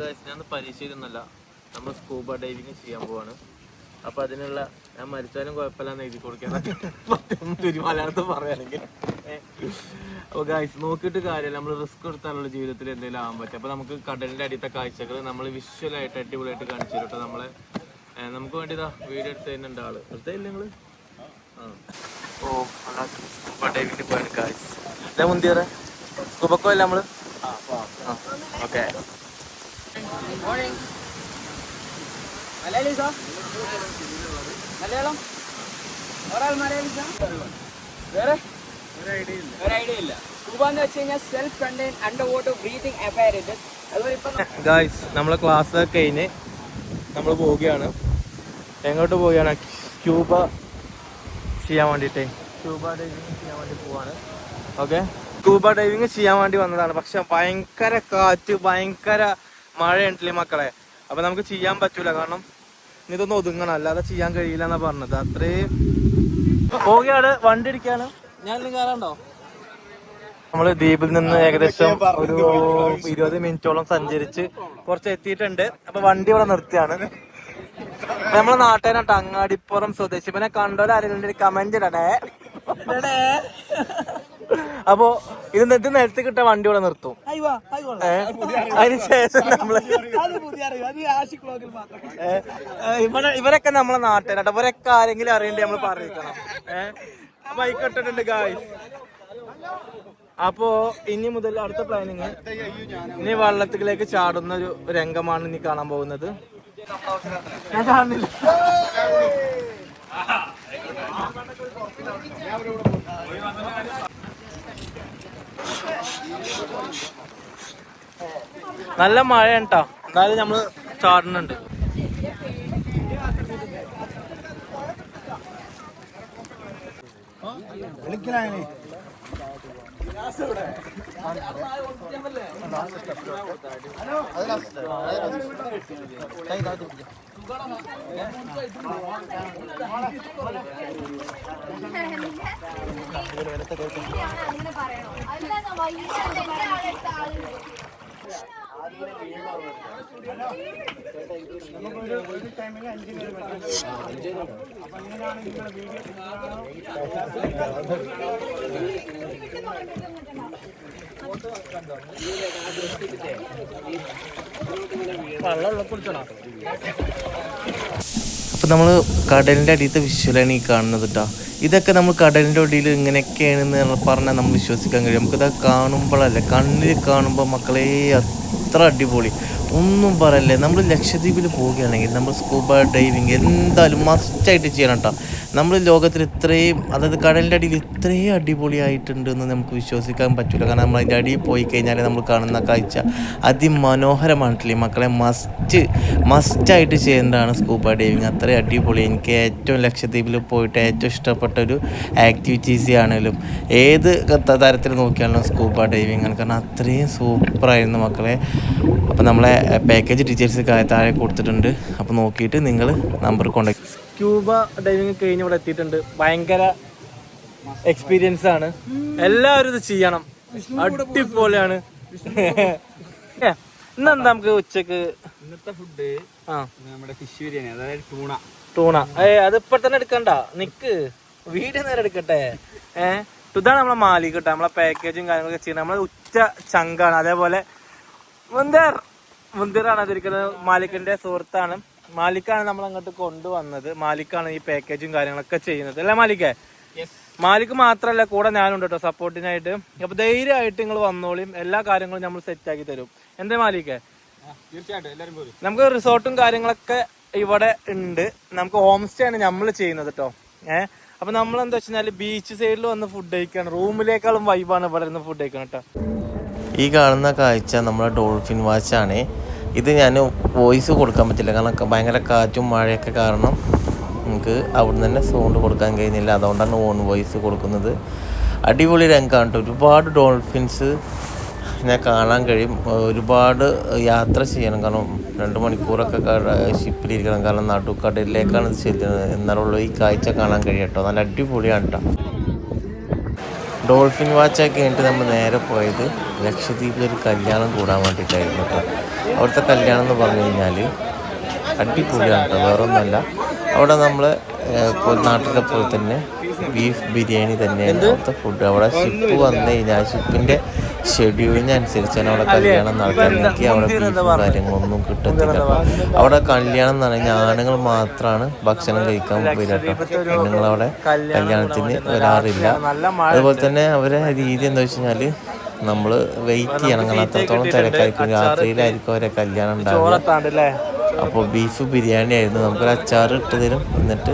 Guys ഞാൻ പരീക്ഷ നമ്മൾ സ്കൂബ ഡൈവിങ് ചെയ്യാൻ പോവാണ്. അപ്പൊ അതിനുള്ള ഞാൻ മരിച്ചാലും കുഴപ്പമില്ലാന്ന് എഴുതി കൊടുക്കാൻ. മലയാളത്തിൽ പറയുകയാണെങ്കിൽ അപ്പൊ ഗൈസ് നോക്കിയിട്ട് കാര്യമില്ല. നമ്മൾ റിസ്ക് എടുത്താലുള്ള ജീവിതത്തിൽ എന്തെങ്കിലും ആകാൻ പറ്റും. അപ്പൊ നമുക്ക് കടലിന്റെ അടിയത്തെ കാഴ്ചകൾ നമ്മൾ വിഷ്വലായിട്ട് അടിപൊളിയായിട്ട് കാണിച്ചു കേട്ടോ നമ്മളെ. നമുക്ക് വേണ്ടി ഇതാ വീഡിയോ എടുത്ത് തരുന്നുണ്ട് ആൾ. എടുത്തില്ല നിങ്ങൾ? ആ. ഓ സ്കൂബ ഡൈവിങ്ങിന് പോയാണ് ഇതാ മുന്തിയറ. സ്കൂബക്കോ അല്ല നമ്മൾ? Okay. Morning Malayali sir Malayalam? ഒരാൾ മലയാളി സാർ വേറെ? ഒരു ഐഡിയ ഇല്ല. സ്കൂബ എന്ന് വെച്ച് കഴിഞ്ഞാൽ self contain under water guys നമ്മളെ ക്ലാസ് ഒക്കെ കഴിഞ്ഞ് നമ്മൾ പോവുകയാണ്. എങ്ങോട്ട് പോവുകയാണ്? ക്യൂബ ചെയ്യാൻ വേണ്ടിയിട്ട്. ക്യൂബ ഡൈവിങ് ചെയ്യാൻ വേണ്ടി പോവാണ്. ഓക്കെ ക്യൂബ ഡൈവിങ് ചെയ്യാൻ വേണ്ടി വന്നതാണ്. പക്ഷെ ഭയങ്കര കാറ്റ് ഭയങ്കര മഴയുണ്ടല്ലേ മക്കളെ? അപ്പൊ നമുക്ക് ചെയ്യാൻ പറ്റൂല കാരണം ഇതൊന്നും ഒതുങ്ങണം. അല്ലാതെ ചെയ്യാൻ കഴിയില്ല എന്നാ പറഞ്ഞത്. അത്രയും പോവുകയാണ്. വണ്ടി ഇടിക്കാണ്. ഞാൻ കയറാണ്ടോ നമ്മൾ ദ്വീപിൽ നിന്ന് ഏകദേശം ഒരു ഇരുപത് മിനിറ്റോളം സഞ്ചരിച്ച് കുറച്ച് എത്തിയിട്ടുണ്ട് അപ്പൊ വണ്ടി ഇവിടെ നിർത്തിയാണ്. നമ്മളെ നാട്ടുകാരാട്ടോ അങ്ങാടിപ്പുറം സ്വദേശി. ഇവനെ കണ്ടോലെ ആരെങ്കിലും കമന്റ് ഇടണേ. അപ്പോ ഇത് നെറ്റ് നിലത്ത് കിട്ട വണ്ടി ഇവിടെ നിർത്തും? അതിനുശേഷം നമ്മൾ ഏ? ഇവനെ ഇവരൊക്കെ നമ്മളെ നാട്ടുകാരാട്ടോ. ഇവരൊക്കെ ആരെങ്കിലും അറിയണ്ടേ നമ്മൾ പറയിക്കണം ഏഹ് അപ്പൊ ഇട്ടിട്ടുണ്ട് ഗായ് അപ്പോ ഇനി മുതൽ അടുത്ത പ്ലാനിങ് ഇനി വള്ളത്തിലേക്ക് ചാടുന്ന ഒരു രംഗമാണ് ഇനി കാണാൻ പോകുന്നത്. ഞാൻ കാണുന്നില്ല. നല്ല മഴയാണ് ട്ടോ എന്നാലും നമ്മൾ ചാടുന്നുണ്ട് അങ്ങനെ പറയണോ അല്ലാതെ വൈകിട്ട് എന്റെ ആളെടുത്ത ആൾ അപ്പൊ നമ്മൾ കടലിന്റെ അടിയത്തെ വിഷ്വലാണ് ഈ കാണുന്നത് കേട്ടോ ഇതൊക്കെ നമ്മൾ കടലിന്റെ ഒടിയിൽ ഇങ്ങനെയൊക്കെയാണെന്ന് പറഞ്ഞാൽ നമ്മൾ വിശ്വസിക്കാൻ കഴിയും. നമുക്കിത് കാണുമ്പോഴല്ലേ കണ്ണിൽ കാണുമ്പോൾ മക്കളെ അത്ര അടിപൊളി. ഒന്നും പറയല്ലേ നമ്മൾ ലക്ഷദ്വീപിൽ പോവുകയാണെങ്കിൽ നമ്മൾ സ്കൂബ ഡൈവിങ് എന്തായാലും മസ്റ്റായിട്ട് ചെയ്യണം കേട്ടോ നമ്മൾ ലോകത്തിൽ ഇത്രയും അതായത് കടലിന്റെ അടിയിൽ ഇത്രയും അടിപൊളിയായിട്ടുണ്ടെന്ന് നമുക്ക് വിശ്വസിക്കാൻ പറ്റില്ല കാരണം നമ്മൾ അതിന്റെ അടിയിൽ പോയി കഴിഞ്ഞാൽ നമ്മൾ കാണുന്ന കാഴ്ച അതിമനോഹരമായിട്ടില്ലേ മക്കളെ മസ്റ്റ് മസ്റ്റായിട്ട് ചെയ്യേണ്ടതാണ് സ്കൂബ ഡൈവിങ് അത്രയും അടിപൊളി. എനിക്ക് ഏറ്റവും ലക്ഷദ്വീപിൽ പോയിട്ട് ഏറ്റവും ഇഷ്ടപ്പെട്ട ഒരു ആക്ടിവിറ്റീസ് ആണെങ്കിലും ഏത് തരത്തിൽ നോക്കിയാലും സ്കൂബ ഡൈവിങ് ആണ്. കാരണം അത്രയും സൂപ്പറായിരുന്നു മക്കളെ. അപ്പോൾ നമ്മളെ പാക്കേജ് ഡീറ്റെയിൽസ് താഴെ കൊടുത്തിട്ടുണ്ട്. അപ്പോൾ നോക്കിയിട്ട് നിങ്ങൾ നമ്പർ കോണ്ടാക്ട് ക്യൂബ ഡൈവിങ് കഴിഞ്ഞ് ഇവിടെ എത്തിയിട്ടുണ്ട്. ഭയങ്കര എക്സ്പീരിയൻസ് ആണ്. എല്ലാവരും ഇത് ചെയ്യണം. അടിപൊളിയാണ്. ഇന്നെന്താ നമുക്ക് ഉച്ചയ്ക്ക്? ഇന്നത്തെ ഫുഡ് ആ. നമ്മുടെ ഫിഷ് ബിരിയാണി അതായത് ടൂണ ടൂണ ഏ അത് ഇപ്പൊ തന്നെ എടുക്കണ്ട. നിക്ക്. വീട് നേരെ എടുക്കട്ടെ. ഏ ഇതാണ് നമ്മളെ മാലിക് കേട്ടോ നമ്മളെ പാക്കേജും കാര്യങ്ങളൊക്കെ ചെയ്യുന്നത്. നമ്മളെ ഉച്ച ചങ്കാണ്. അതേപോലെ മുന്തേർ. മുന്തീറാണ് അതിരിക്കുന്നത് മാലിക്കിന്റെ സുഹൃത്താണ്. മാലിക്കാണ് നമ്മൾ അങ്ങോട്ട് കൊണ്ടുവന്നത്. മാലിക്കാണ് ഈ പാക്കേജും കാര്യങ്ങളൊക്കെ ചെയ്യുന്നത്. അല്ലേ മാലിക്കേ മാലിക്ക് മാത്രല്ല കൂടെ ഞാനുണ്ട് കേട്ടോ സപ്പോർട്ടിനായിട്ട് അപ്പൊ ധൈര്യമായിട്ട് നിങ്ങൾ വന്നോളിയും എല്ലാ കാര്യങ്ങളും നമ്മൾ സെറ്റ് ആക്കി തരും. എന്തേ മാലിക്കേ തീർച്ചയായിട്ടും. നമുക്ക് റിസോർട്ടും കാര്യങ്ങളൊക്കെ ഇവിടെ ഉണ്ട്. നമുക്ക് ഹോം സ്റ്റേ ആണ് നമ്മൾ ചെയ്യുന്നത് കേട്ടോ ഏഹ് അപ്പൊ നമ്മൾ എന്താ വെച്ചാൽ ബീച്ച് സൈഡിൽ വന്ന് ഫുഡ് കഴിക്കാണ്. റൂമിലേക്കാളും വൈബാണ് ഇവിടെ ഫുഡ് കഴിക്കണം കേട്ടോ ഈ കാണുന്ന കാഴ്ച നമ്മുടെ ഡോൾഫിൻ വാച്ച് വാച്ചാണ് ഇത് ഞാൻ വോയിസ് കൊടുക്കാൻ പറ്റില്ല. കാരണം ഭയങ്കര കാറ്റും മഴയൊക്കെ കാരണം നമുക്ക് അവിടുന്ന് തന്നെ സൗണ്ട് കൊടുക്കാൻ കഴിയുന്നില്ല. അതുകൊണ്ടാണ് ഓൺ വോയിസ് കൊടുക്കുന്നത്. അടിപൊളി രംഗമാണ് ഒരുപാട് ഡോൾഫിൻസ് ഞാൻ കാണാൻ കഴിയും. ഒരുപാട് യാത്ര ചെയ്യണം. കാരണം രണ്ട് മണിക്കൂറൊക്കെ ഷിപ്പിലിരിക്കണം കാരണം നടുക്കടലിലേക്കാണ് ഇത് ചെല്ലുന്നത്. എന്നാലുള്ള ഈ കാഴ്ച കാണാൻ കഴിയട്ടോ നല്ല അടിപൊളിയാണ് കേട്ടോ ഡോൾഫിൻ വാച്ചൊക്കെ കഴിഞ്ഞിട്ട് നമ്മൾ നേരെ പോയത് ലക്ഷദ്വീപിൽ ഒരു കല്യാണം കൂടാൻ വേണ്ടിയിട്ടായിരുന്നു കേട്ടോ. അവിടുത്തെ കല്യാണം എന്ന് പറഞ്ഞു കഴിഞ്ഞാൽ അടിപൊളിയാണ് കേട്ടോ വേറൊന്നുമല്ല. അവിടെ നമ്മൾ നാട്ടിലെ പോലെ തന്നെ ബീഫ് ബിരിയാണി തന്നെയാണ് അവിടുത്തെ ഫുഡ് അവിടെ ഷിപ്പ് വന്നു കഴിഞ്ഞാൽ ഷിപ്പിന്റെ ഷെഡ്യൂളിനനുസരിച്ചാണ് അവിടെ കല്യാണം നടക്കാൻ എനിക്ക് അവിടെ ബീഫും കാര്യങ്ങളൊന്നും കിട്ടുന്നില്ല കേട്ടോ. അവിടെ കല്യാണം എന്ന് പറഞ്ഞാൽ ആണുങ്ങൾ മാത്രമാണ് ഭക്ഷണം കഴിക്കാൻ കേട്ടോ. പെണ്ണുങ്ങളവിടെ കല്യാണത്തിന് വരാറില്ല. അതുപോലെ തന്നെ അവരെ രീതി എന്താ വെച്ച് കഴിഞ്ഞാൽ നമ്മൾ വെയിറ്റ് ചെയ്യണം. കാരണം അത്രത്തോളം തിരക്കായിരിക്കും. രാത്രിയിലായിരിക്കും അവരെ കല്യാണം ഉണ്ടാവുക. അപ്പോൾ ബീഫ് ബിരിയാണി ആയിരുന്നു. നമുക്കൊരു അച്ചാർ ഇട്ട് തരും. എന്നിട്ട്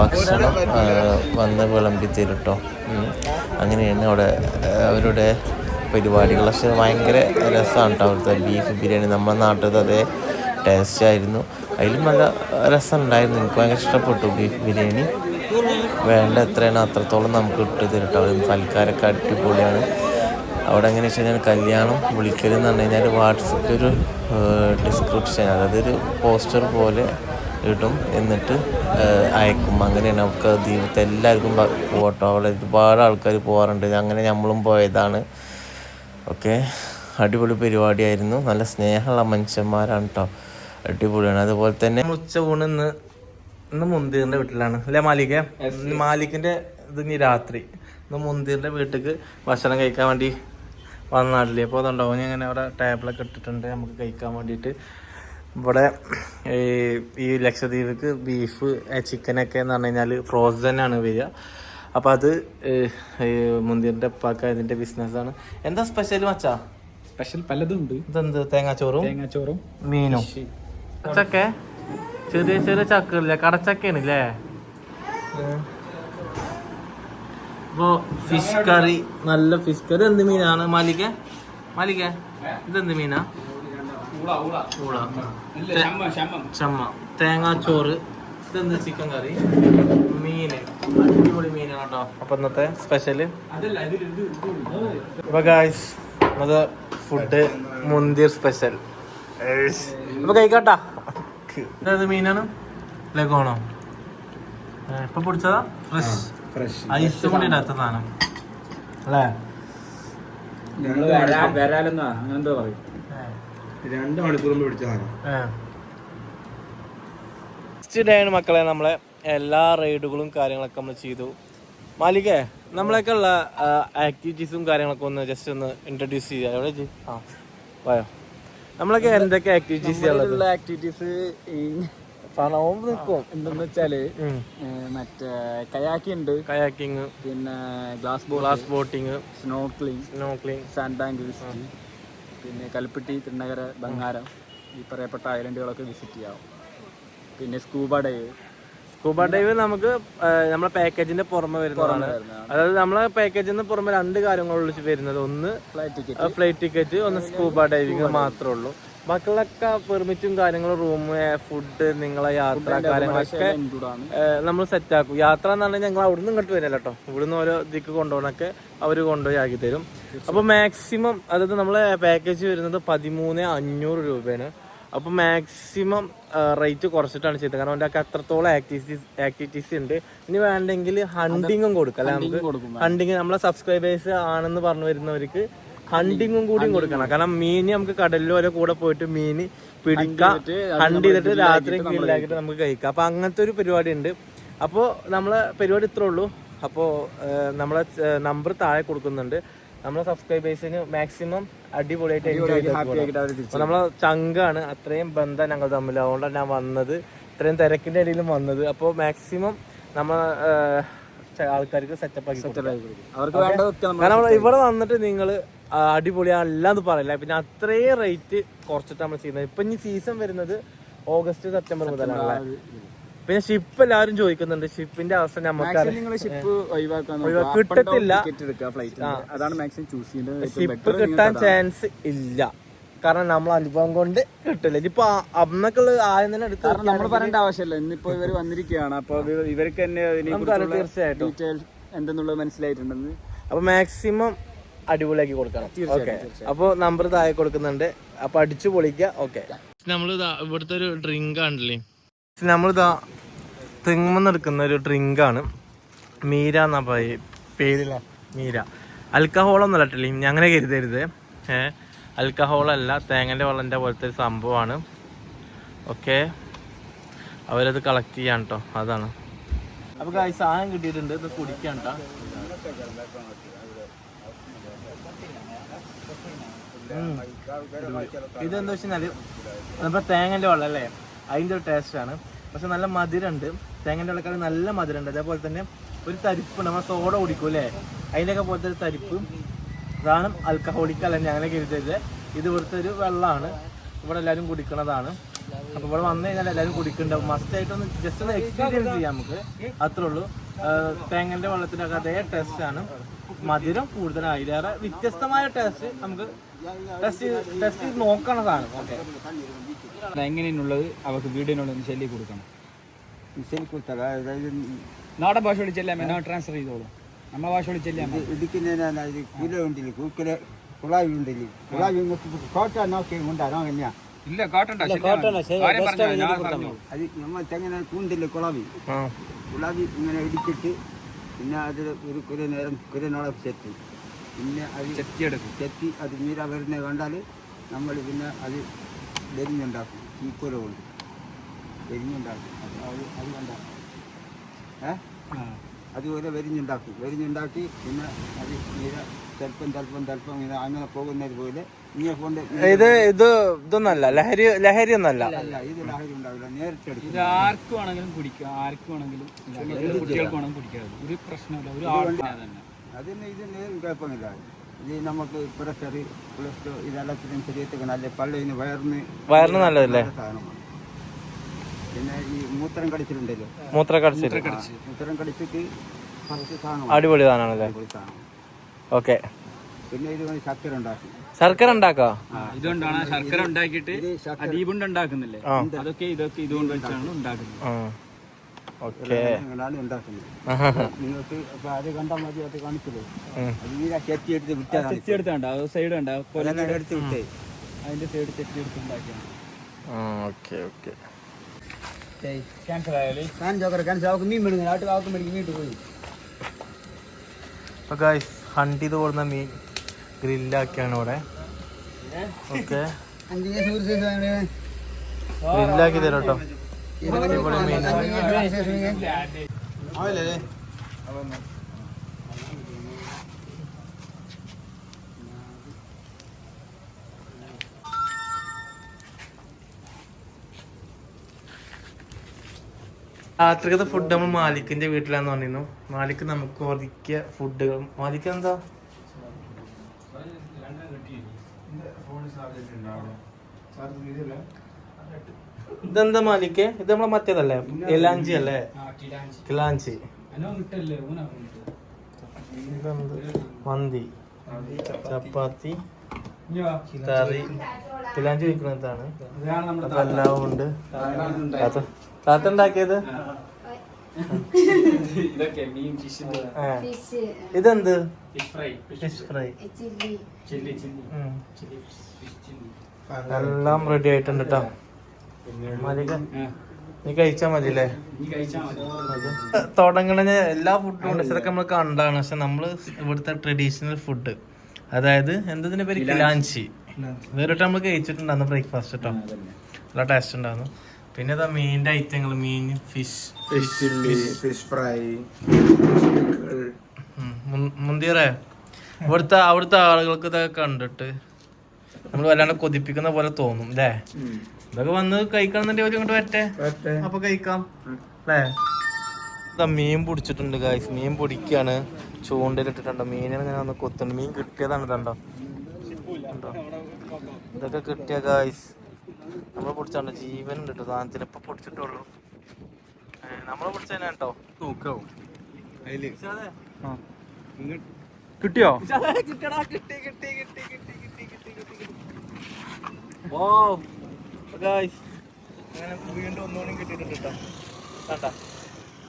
ഭക്ഷണം വന്ന് വിളമ്പി തരും കേട്ടോ അങ്ങനെയാണ് അവിടെ അവരുടെ പരിപാടികൾ പക്ഷെ ഭയങ്കര രസമാണ് കേട്ടോ അവിടുത്തെ ബീഫ് ബിരിയാണി. നമ്മുടെ നാട്ടിലത്തെ അതേ ടേസ്റ്റ് ആയിരുന്നു. അതിലും നല്ല രസം ഉണ്ടായിരുന്നു എനിക്ക് ഭയങ്കര ഇഷ്ടപ്പെട്ടു ബീഫ് ബിരിയാണി. വേണ്ട എത്രയാണ് അത്രത്തോളം നമുക്ക് ഇട്ട് തരട്ടോ. സൽക്കാരൊക്കെ അടിപൊളിയാണ്. അവിടെ എങ്ങനെ വെച്ച് കഴിഞ്ഞാൽ കല്യാണം വിളിക്കൽ എന്ന് പറഞ്ഞു കഴിഞ്ഞാൽ വാട്സപ്പിൽ ഒരു ഡിസ്ക്രിപ്ഷൻ അതായത് ഒരു പോസ്റ്റർ പോലെ ഇടും. എന്നിട്ട് അയക്കും. അങ്ങനെയാണ് നമുക്ക് ദൈവത്തെ എല്ലാവർക്കും പോകട്ടോ അവിടെ ഒരുപാട് ആൾക്കാർ പോകാറുണ്ട് അങ്ങനെ നമ്മളും പോയതാണ്. ഓക്കെ. അടിപൊളി പരിപാടിയായിരുന്നു. നല്ല സ്നേഹമുള്ള മനുഷ്യന്മാരാണ് കേട്ടോ അടിപൊളിയാണ്. അതുപോലെ തന്നെ ഉച്ച ഊണ് ഇന്ന് ഇന്ന് മുന്തീറിന്റെ വീട്ടിലാണ്. അല്ലെ മാലിക? മാലിക്കിന്റെ ഇത് ഇനി രാത്രി. ഇന്ന് മുന്തിരിന്റെ വീട്ടിക്ക് ഭക്ഷണം കഴിക്കാൻ വേണ്ടി വന്ന നാട്ടിലേ അപ്പോൾ അതുണ്ടോ? ഞാൻ ഇങ്ങനെ അവിടെ ടേബിളൊക്കെ ഇട്ടിട്ടുണ്ട്. നമുക്ക് കഴിക്കാൻ വേണ്ടിയിട്ട്. ഇവിടെ ഈ ഈ ലക്ഷദ്വീപിക്ക് ബീഫ് ചിക്കനൊക്കെ എന്ന് പറഞ്ഞു കഴിഞ്ഞാൽ ഫ്രോസൺ ആണ് വരിക. അപ്പോൾ അത് മുന്തിരിന്റെ ഉപ്പാക്ക ഇതിന്റെ ബിസിനസ്സാണ് എന്താ സ്പെഷ്യൽ മച്ചാ? സ്പെഷ്യൽ പലതും ഉണ്ട് ഇതെന്ത് തേങ്ങാച്ചോറും തേങ്ങാച്ചോറും മീനും? ചക്ക ചെറിയ ചെറിയ ചക്കല്ലേ കടച്ചക്കയാണ് അല്ലേ ഇപ്പോ ഫിഷ് കറി നല്ല ഫിഷ് കറി. എന്ത് മീനാണ്? മാലിക? മാലിക ഇതെന്ത് മീനാ? ഊള ചമ്മ തേങ്ങാച്ചോറ്. ഇതെന്ത് ചിക്കൻ കറി? മീന്. അടിപൊളി മീനാണ് കേട്ടോ. അപ്പൊ ഇന്നത്തെ സ്പെഷ്യൽ അപ്പൊ ഗായ്സ് അത് ഫുഡ് മുന്തിർ സ്പെഷ്യൽ അപ്പൊ കഴിക്കാട്ടാ. ഏത് മീനാണ്? ലഗോണോ? ഇപ്പൊ പിടിച്ചതാ? ഫ്രഷ് ഫ്രഷ് ഐസ് കൊണ്ട് ഇടാത്ത സാധനം. അല്ലേ? രണ്ട് മണിക്കൂർ മുമ്പ് പിടിച്ച സാധനം. ഡേ ആണ് മക്കളെ നമ്മളെ എല്ലാ റൈഡുകളും കാര്യങ്ങളൊക്കെ നമ്മൾ ചെയ്തു. മാലികേ നമ്മളൊക്കെ ഉള്ള ആക്ടിവിറ്റീസും കാര്യങ്ങളൊക്കെ ഒന്ന് ജസ്റ്റ് ഒന്ന് ഇൻട്രൊഡ്യൂസ് ചെയ്യാം. എവിടെ ആ പോയോ? നമ്മളൊക്കെ എന്തൊക്കെ ആക്ടിവിറ്റീസ് ഉള്ളത്? ആക്ടിവിറ്റീസ് പണവും നിൽക്കും എന്തെന്ന് വെച്ചാൽ മറ്റേ കയാക്കി ഉണ്ട്. കയാക്കിങ് പിന്നെ glass glass boating snorkelling snorkelling sand bank visit പിന്നെ കൽപ്പട്ടി തിരുനഗര ബംഗാരം ഈ പറയപ്പെട്ട ഐലൻഡുകളൊക്കെ വിസിറ്റ് ചെയ്യാം. പിന്നെ സ്കൂബ ഡൈവ് സ്കൂബ ഡൈവ് നമുക്ക് നമ്മളെ പാക്കേജിന്റെ പുറമെ വരുന്നതാണ്. അതായത് നമ്മളെ പാക്കേജിന് പുറമെ രണ്ട് കാര്യങ്ങളുള്ള വരുന്നത്. ഒന്ന് ഫ്ലൈറ്റ് ടിക്കറ്റ് ഫ്ലൈറ്റ് ടിക്കറ്റ് ഒന്ന് സ്കൂബ ഡൈവിങ് മാത്രമേ ഉള്ളൂ ബാക്കിയുള്ളൊക്കെ പെർമിറ്റും കാര്യങ്ങളും റൂം ഫുഡ് നിങ്ങളെ യാത്ര കാര്യങ്ങളൊക്കെ നമ്മൾ സെറ്റ് ആക്കും. യാത്ര എന്ന് പറഞ്ഞാൽ ഞങ്ങൾ അവിടുന്ന് ഇങ്ങോട്ട് വരില്ല കേട്ടോ. ഇവിടുന്ന് ഓരോ ദിക്ക് കൊണ്ടുപോകണൊക്കെ അവർ കൊണ്ടുപോയി ആക്കി തരും. അപ്പോൾ മാക്സിമം അതായത് നമ്മളെ പാക്കേജ് വരുന്നത് പതിമൂന്ന് അഞ്ഞൂറ് രൂപയാണ്. അപ്പോൾ മാക്സിമം റേറ്റ് കുറച്ചിട്ടാണ് ചെയ്തത്. കാരണം അവന്റെ അത്രത്തോളം ആക്ടിവിറ്റീസ് ആക്ടിവിറ്റീസ് ഉണ്ട്. ഇനി വേണ്ടെങ്കിൽ ഹണ്ടിങ്ങും കൊടുക്കാം. അല്ലെ നമുക്ക് ഹണ്ടിങ് നമ്മളെ സബ്സ്ക്രൈബേഴ്സ് ആണെന്ന് പറഞ്ഞു വരുന്നവർക്ക് ഹണ്ടിങ്ങും കൂടിയും കൊടുക്കണം. കാരണം മീന് നമുക്ക് കടലിൽ വരെ കൂടെ പോയിട്ട് മീന് പിടിക്കാം ഹണ്ട് ചെയ്തിട്ട് രാത്രി ഗ്രില്ലാക്കിയിട്ട് നമുക്ക് കഴിക്കാം. അപ്പൊ അങ്ങനത്തെ ഒരു പരിപാടി ഉണ്ട്. അപ്പോൾ നമ്മളെ പരിപാടി ഇത്രേ ഉള്ളൂ. അപ്പോൾ നമ്മളെ നമ്പർ താഴെ കൊടുക്കുന്നുണ്ട്. നമ്മളെ സബ്സ്ക്രൈബേഴ്സിന് മാക്സിമം അടിപൊളിയായിട്ട് എൻജോയ് നമ്മളെ ചങ്കാണ്. അത്രയും ബന്ധം ഞങ്ങൾ തമ്മിൽ. അതുകൊണ്ടാണ് ഞാൻ വന്നത്. ഇത്രയും തിരക്കിന്റെ ഇടയിലും വന്നത്. അപ്പോൾ മാക്സിമം നമ്മൾ ആൾക്കാർക്ക് സെറ്റപ്പ് ആക്കി കാരണം ഇവിടെ വന്നിട്ട് നിങ്ങൾ അടിപൊളിയല്ലാന്ന് പറയില്ല. പിന്നെ അത്രയും റേറ്റ് കുറച്ചിട്ട് നമ്മൾ ചെയ്യുന്നത്. ഇപ്പൊ ഇനി സീസൺ വരുന്നത് ഓഗസ്റ്റ് സെപ്റ്റംബർ മുതലാണ് പിന്നെ ഷിപ്പ് എല്ലാവരും ചോദിക്കുന്നുണ്ട് ഷിപ്പിന്റെ അവസ്ഥ നമുക്ക് കിട്ടത്തില്ല. ടിക്കറ്റ് എടുക്കുക ഫ്ലൈറ്റ് അതാണ് മാക്സിമം ചൂസ് ചെയ്യേണ്ടത്. ഷിപ്പ് കിട്ടാൻ ചാൻസ് ഇല്ല. കാരണം നമ്മൾ അനുഭവം കൊണ്ട് കിട്ടില്ല. ഇനിയിപ്പോ അന്നൊക്കെ ആദ്യം തന്നെ എടുത്ത് കാരണം നമ്മൾ പറയേണ്ട ആവശ്യമില്ല. ഇന്നിപ്പോ ഇവർ വന്നിരിക്കുകയാണ്. അപ്പൊ ഇവർക്ക് തന്നെ തീർച്ചയായിട്ടും. എന്തെന്നുള്ളത് മനസ്സിലായിട്ടുണ്ടെന്ന്. അപ്പൊ മാക്സിമം അടിപൊളിയാക്കി കൊടുക്കണം. ഓക്കെ അപ്പൊ നമ്പർ താഴെ കൊടുക്കുന്നുണ്ട്. അപ്പൊ അടിച്ചു പൊളിക്ക ഓക്കെ നമ്മൾ ഇവിടുത്തെ ഒരു ഡ്രിങ്ക് ആണല്ലേ നമ്മളിതാ തെങ്ങുമെന്ന് എടുക്കുന്ന ഒരു ഡ്രിങ്കാണ്. മീര എന്നാ പറയ പേരില്ല മീര. ആൽക്കഹോൾ ഒന്നും അല്ലട്ടില്ലേ ഞാൻ അങ്ങനെ കരുതരുത്. ഏഹ് ആൽക്കഹോൾ അല്ല തേങ്ങന്റെ വെള്ളന്റെ പോലത്തെ ഒരു സംഭവമാണ്. ഓക്കെ? അവരത് കളക്ട് ചെയ്യാൻ കേട്ടോ അതാണ്. അപ്പോൾ കായ് സാധനം കിട്ടിയിട്ടുണ്ട്. ഇത് കുടിക്കാൻ ഇതെന്താ വെച്ചാൽ നമ്മുടെ തേങ്ങന്റെ വെള്ളം അല്ലേ അതിന്റെ ഒരു ടേസ്റ്റാണ് പക്ഷെ നല്ല മധുരമുണ്ട്. തേങ്ങന്റെ ഇളക്കാൻ നല്ല മധുരമുണ്ട്. അതേപോലെ തന്നെ ഒരു തരിപ്പ് നമ്മൾ സോഡ കുടിക്കും അല്ലേ അതിന്റെയൊക്കെ പോലത്തെ ഒരു തരിപ്പ്. സാധനം അൽക്കഹോളിക് അല്ല അങ്ങനെ കരുതരുത് ഇത് ഇവിടുത്തെ ഒരു വെള്ളമാണ്. ഇവിടെ എല്ലാവരും കുടിക്കണതാണ്. അപ്പോൾ ഇവിടെ വന്നു കഴിഞ്ഞാൽ എല്ലാവരും കുടിക്കുന്നുണ്ടാവും മസ്റ്റായിട്ടൊന്ന് ജസ്റ്റ് ഒന്ന് എക്സ്പീരിയൻസ് ചെയ്യാം നമുക്ക്. അത്രേ ഉള്ളൂ. തേങ്ങന്റെ വെള്ളത്തിനൊക്കെ അതേ ടേസ്റ്റാണ് മധുരം കൂടുതലായി അതിലേറെ വ്യത്യസ്തമായ ടേസ്റ്റ് നമുക്ക് ടെസ്റ്റ് ടെസ്റ്റ് നോക്കണതാണ് ഓക്കെ എങ്ങനെയുള്ളത്? അവർക്ക് വീടിനോടൊന്ന് ശല്യം കൊടുക്കണം. ശരി കൊടുത്താൽ അതായത് നാടൻ ഭാഷ വിളിച്ചെല്ലാം എന്നാ ട്രാൻസ്ഫർ ചെയ്തോളൂ. നമ്മുടെ ഭാഷ വിളിച്ചെല്ലാം ഇടിക്കുന്നതിനാണ് ഇത് കുല ഉണ്ടില്ല? കുക്കൽ കുളാവി ഉണ്ടല്ലേ? കുളാവി കോട്ട നോക്കി ഉണ്ടാണോ എങ്ങനെയാ? ഇല്ല കാട്ടണ്ട കാര്യം പറഞ്ഞോ, ഞാൻ പറഞ്ഞു അത് നമ്മൾ തെങ്ങനെ കൂണ്ടില്ല കുളാവി? കുളാവി ഇങ്ങനെ ഇടിച്ചിട്ട് പിന്നെ അതിൽ ഒരു കുര നേരം കുരനോളം ചെത്തി. പിന്നെ അത് ചെത്തിയെടുക്കും. ചെത്തി അത് മീര വരുന്നത് കണ്ടാൽ നമ്മൾ പിന്നെ അത് വെരിഞ്ഞുണ്ടാക്കും ചീക്കുര കൊണ്ട് വെരിഞ്ഞുണ്ടാക്കും അപ്പോൾ അത് അത് കണ്ട. ഏ? അതുപോലെ വെരിഞ്ഞുണ്ടാക്കും. വെരിഞ്ഞുണ്ടാക്കി പിന്നെ അത് നീര ചിലപ്പം ചിലപ്പം ചിലപ്പം ഇങ്ങനെ അങ്ങനെ പോകുന്നത് പോലെ ഇത് ഇത് ഇതൊന്നല്ല ലഹരി ലഹരി ഒന്നല്ല. ആർക്കും കുടിക്കാം ആർക്കും ഒരു പ്രശ്നമില്ല ഒരു ആൾക്കും തന്നെ. അതിന് ഇത് നേരം കുഴപ്പമില്ല. ഇത് നമുക്ക് പ്രഷർ കൊളസ്ട്രോൾ ഇതെല്ലാത്തിനും ശരീരത്തിന് നല്ല പള്ളിന് വയറിന് വയറിന് നല്ലതല്ലേ? സാധനമാണ്. പിന്നെ ഈ മൂത്രം കടിച്ചിട്ടുണ്ടല്ലോ. മൂത്രം കടിച്ചിട്ട് മൂത്രം കടിച്ചിട്ട് അടിപൊളി സാധനമാണല്ലേ? ഓക്കെ. പിന്നെ ഇത് ശക്തി ശർക്കര ഉണ്ടാക്കി. ശർക്കര ഉണ്ടാക്കോ ഇതുകൊണ്ടാണ് ശർക്കര ഉണ്ടാക്കിയിട്ട് ശർക്കര. അടീപുണ്ട് ഉണ്ടാക്കുന്നില്ലേ. അതൊക്കെ ഇതൊക്കെ ഇതുകൊണ്ട് വെച്ചാണ് ഉണ്ടാക്കുന്നത്. നിങ്ങൾക്ക് അത് കണ്ടാൽ മതി അത് കാണിച്ചത് അത് ഈ ചെത്തി എടുത്ത് വിട്ടാ ചെത്തി എടുത്താണ്ട് അത് സൈഡ് എടുത്ത് വിട്ടേ. അതിന്റെ സൈഡ് ചെത്തി എടുത്ത് ഉണ്ടാക്കിയാണ്. Okay okay. ക്യാൻസൽ ആയാലേ? കാൻ ചോക്കറ കാൻ മീൻ മേടിക്കും വീട്ടിൽ പോയി. ഹണ്ട് ചെയ്ത് കൊടുന്ന മീൻ. ഗ്രില്ലാക്കിയാണ് ഇവിടെ. ഗ്രില്ലാക്കി തരാം കേട്ടോ അടിപൊളി മീൻ. രാത്രിക്കത്തെ ഫുഡ് നമ്മൾ മാലിക്കിന്റെ വീട്ടിലാന്ന് പറഞ്ഞിരുന്നു. മാലിക്ക് നമുക്ക് ഒതുക്കിയ ഫുഡുകൾ മാലിക്ക് എന്താ? ഇതെന്താ മാലിക്ക് ഇത് നമ്മളെ മറ്റേതല്ലേ? എലാഞ്ചി അല്ലേ? കിലാഞ്ചി. മന്തി. ചപ്പാത്തി. കറി. കിലാഞ്ചി വയ്ക്കുന്നതാണ് അതെല്ലാം ഉണ്ട്. താത്ത. ഉണ്ടാക്കിയത് ഇതൊക്കെ മീൻ ഫിഷ് ഇതെന്ത്? Fish fry fish fry chilli. Chilli chilli. എല്ലാം റെഡി ആയിട്ടുണ്ട് കേട്ടോ മലിക നീ കഴിച്ചാ മതില്ലേ തുടങ്ങണ എല്ലാ ഫുഡും ഉണ്ട്. ഇതൊക്കെ നമ്മൾ കണ്ടാണ്. പക്ഷെ നമ്മൾ ഇവിടുത്തെ ട്രഡീഷണൽ ഫുഡ് അതായത് എന്തതിന്റെ പേര്? കിലാഞ്ചി വേറിട്ട് നമ്മൾ കഴിച്ചിട്ടുണ്ടായിരുന്നു ബ്രേക്ക്ഫാസ്റ്റ് കേട്ടോ നല്ല ടേസ്റ്റ് ഉണ്ടായിരുന്നു. പിന്നെ ഇതാ മീനിന്റെ ഐറ്റങ്ങൾ മീൻ fish fish chilli fish fry മുന്തിയറേ. ഇവിടുത്തെ അവിടുത്തെ ആളുകൾക്ക് ഇതൊക്കെ കണ്ടിട്ട് നമ്മൾ വല്ലാണ്ട് കൊതിപ്പിക്കുന്ന പോലെ തോന്നും അല്ലേ ഇതൊക്കെ വന്ന് കഴിക്കണമെന്നുണ്ടെങ്കിൽ ഒരു ഇങ്ങോട്ട് വരട്ടെ? അപ്പൊ കഴിക്കാം. അല്ലേ ഇതാ മീൻ പിടിച്ചിട്ടുണ്ട് ഗായ്സ് മീൻ പൊടിക്കാണ്. ചൂണ്ടയിലിട്ടിട്ടുണ്ട്? മീനിനെ ഞാൻ ഒന്ന് മീൻ കിട്ടിയതാണ് ഇതുണ്ടോ കണ്ടോ? ഇതൊക്കെ കിട്ടിയ ഗായ്സ് നമ്മൾ പൊടിച്ചാണ്ട് ജീവൻ ഉണ്ട് കേട്ടോ സാധനത്തിന്. ഇപ്പൊ പൊടിച്ചിട്ടുള്ളൂ നമ്മളെ പിടിച്ചതന്നെ കേട്ടോ നോക്കാവും കിട്ടിയോ? കിട്ടടാ കിട്ടി കിട്ടി കിട്ടി കിട്ടി കിട്ടി കിട്ടി കിട്ടി ഓ ഗായ്സ് അങ്ങനെ വീണ്ടും ഒന്നുകൂടി കിട്ടിയിട്ടുണ്ട് കേട്ടോ കണ്ട?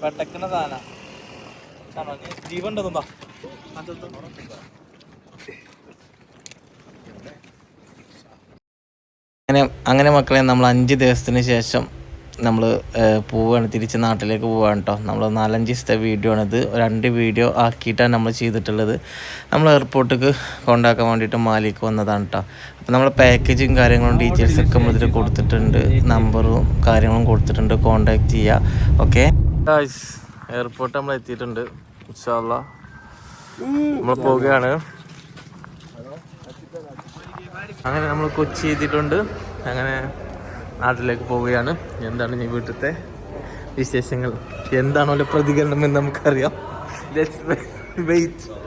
വെട്ടക്കണ സാധന. കാണോ നീ ജീവൻ ഉണ്ടെന്നാ അങ്ങനെ അങ്ങനെ മക്കളെ നമ്മൾ അഞ്ച് ദിവസത്തിന് ശേഷം നമ്മൾ പോവുകയാണ് തിരിച്ച് നാട്ടിലേക്ക് പോവുകയാണ് കേട്ടോ നമ്മൾ നാലഞ്ച് ദിവസത്തെ വീഡിയോ ആണിത്. രണ്ട് വീഡിയോ ആക്കിയിട്ടാണ് നമ്മൾ ചെയ്തിട്ടുള്ളത്. നമ്മൾ എയർപോർട്ടിലേക്ക് കൊണ്ടാക്കാൻ വേണ്ടിയിട്ട് മാലിക്ക് വന്നതാണ് കേട്ടോ അപ്പോൾ നമ്മൾ പാക്കേജും കാര്യങ്ങളും ഡീറ്റെയിൽസൊക്കെ നമ്മൾ ഇതിൽ കൊടുത്തിട്ടുണ്ട്. നമ്പറും കാര്യങ്ങളും കൊടുത്തിട്ടുണ്ട്. കോണ്ടാക്ട് ചെയ്യുക ഓക്കെ എയർപോർട്ട് നമ്മൾ എത്തിയിട്ടുണ്ട്. ഇൻഷാല്ല നമ്മൾ പോവുകയാണ്. അങ്ങനെ നമ്മൾ കൊച്ചി എത്തിയിട്ടുണ്ട്. അങ്ങനെ നാട്ടിലേക്ക് പോവുകയാണ്. എന്താണ് ഈ വീട്ടിലത്തെ വിശേഷങ്ങൾ? എന്താണോ പ്രതികരണം എന്ന് നമുക്കറിയാം. വെയിറ്റ്